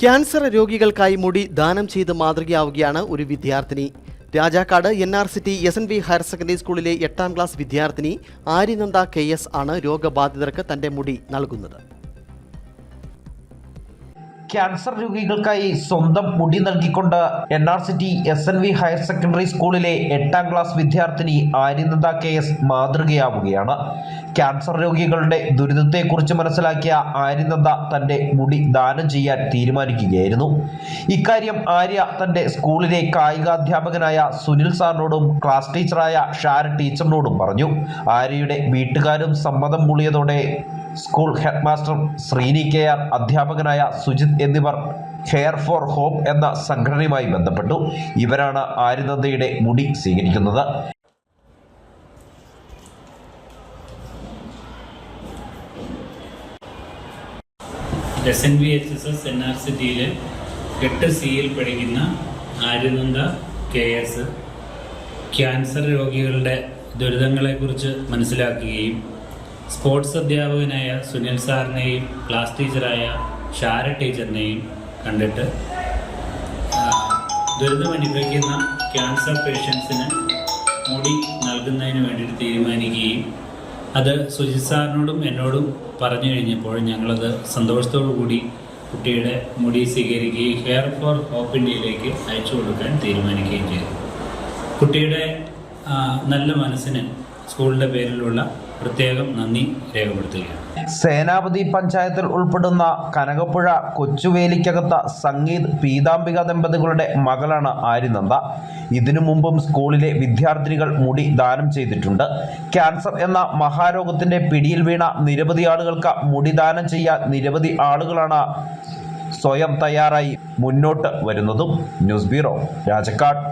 Cancer രോഗികൾക്കായി മുടി ദാനം ചെയ്ത് മാതൃകയാവുകയാണ് ഒരു വിദ്യാർത്ഥിനി. Rajakkad N R city S N V higher secondary സ്കൂളിലെ എട്ടാം ക്ലാസ് വിദ്യാർത്ഥിനി ആര്യനന്ദ കെ എസ് ആണ് രോഗബാധിതർക്ക് തന്റെ മുടി നൽകുന്നത്. ക്യാൻസർ രോഗികൾക്കായി സ്വന്തം മുടി നൽകിക്കൊണ്ട് N R city S N V higher secondary സ്കൂളിലെ എട്ടാം ക്ലാസ് വിദ്യാർത്ഥിനി ആര്യനന്ദ കെ എസ് മാതൃകയാവുകയാണ്. ക്യാൻസർ രോഗികളുടെ ദുരിതത്തെക്കുറിച്ച് മനസ്സിലാക്കിയ ആര്യനന്ദ തന്റെ മുടി ദാനം ചെയ്യാൻ തീരുമാനിക്കുകയായിരുന്നു. ഇക്കാര്യം ആര്യ തന്റെ സ്കൂളിലെ കായികാധ്യാപകനായ സുനിൽ സാറിനോടും ക്ലാസ് ടീച്ചറായ ഷാര ടീച്ചറിനോടും പറഞ്ഞു. ആര്യയുടെ വീട്ടുകാരും സമ്മതം മൂളിയതോടെ school headmaster Sreeni K R അധ്യാപകനായ സുജിത് എന്നിവർ ഹെയർ ഫോർ ഹോപ്പ് എന്ന സംഘടനയുമായി ബന്ധപ്പെട്ടു. ഇവരാണ് ആര്യനന്ദയുടെ മുടി സ്വീകരിക്കുന്നത്. S N B H S S N R സിറ്റിയിൽ എട്ട് സിയിൽ പഠിക്കുന്ന ആര്യനന്ദ കെ എസ്. ക്യാൻസർ രോഗികളുടെ ദുരിതങ്ങളെക്കുറിച്ച് മനസ്സിലാക്കുകയും സ്പോർട്സ് അധ്യാപകനായ സുനിൽ സാറിനെയും ക്ലാസ് ടീച്ചറായ ഷാര ടീച്ചറിനെയും കണ്ടിട്ട് ആ, ദുരിതം അനുഭവിക്കുന്ന ക്യാൻസർ പേഷ്യൻസിന് മുടി നൽകുന്നതിന് വേണ്ടിയിട്ട് തീരുമാനിക്കുകയും അത് സുജിത് സാറിനോടും എന്നോടും പറഞ്ഞു കഴിഞ്ഞപ്പോൾ ഞങ്ങളത് സന്തോഷത്തോടു കൂടി കുട്ടിയുടെ മുടി സ്വീകരിക്കുകയും ഹെയർ ഫോർ ഹോപ്പ് ഇന്ത്യയിലേക്ക് അയച്ചു കൊടുക്കാൻ തീരുമാനിക്കുകയും ചെയ്തു. കുട്ടിയുടെ നല്ല മനസ്സിന് സ്കൂളിന്റെ പേരിലുള്ള പ്രത്യേകം നന്ദി രേഖപ്പെടുത്തുകയാണ്. സേനാപതി പഞ്ചായത്തിൽ ഉൾപ്പെടുന്ന കനകപ്പുഴ കൊച്ചുവേലിക്കകത്ത സംഗീത് പീതാംബിക ദമ്പതികളുടെ മകളാണ് ആര്യനന്ദ. ഇതിനു മുമ്പും സ്കൂളിലെ വിദ്യാർത്ഥിനികൾ മുടി ദാനം ചെയ്തിട്ടുണ്ട്. ക്യാൻസർ എന്ന മഹാരോഗത്തിന്റെ പിടിയിൽ വീണ നിരവധി ആളുകൾക്ക് മുടി ദാനം ചെയ്യാൻ നിരവധി ആളുകളാണ് സ്വയം തയ്യാറായി മുന്നോട്ട് വരുന്നതും. News bureau Rajakkad.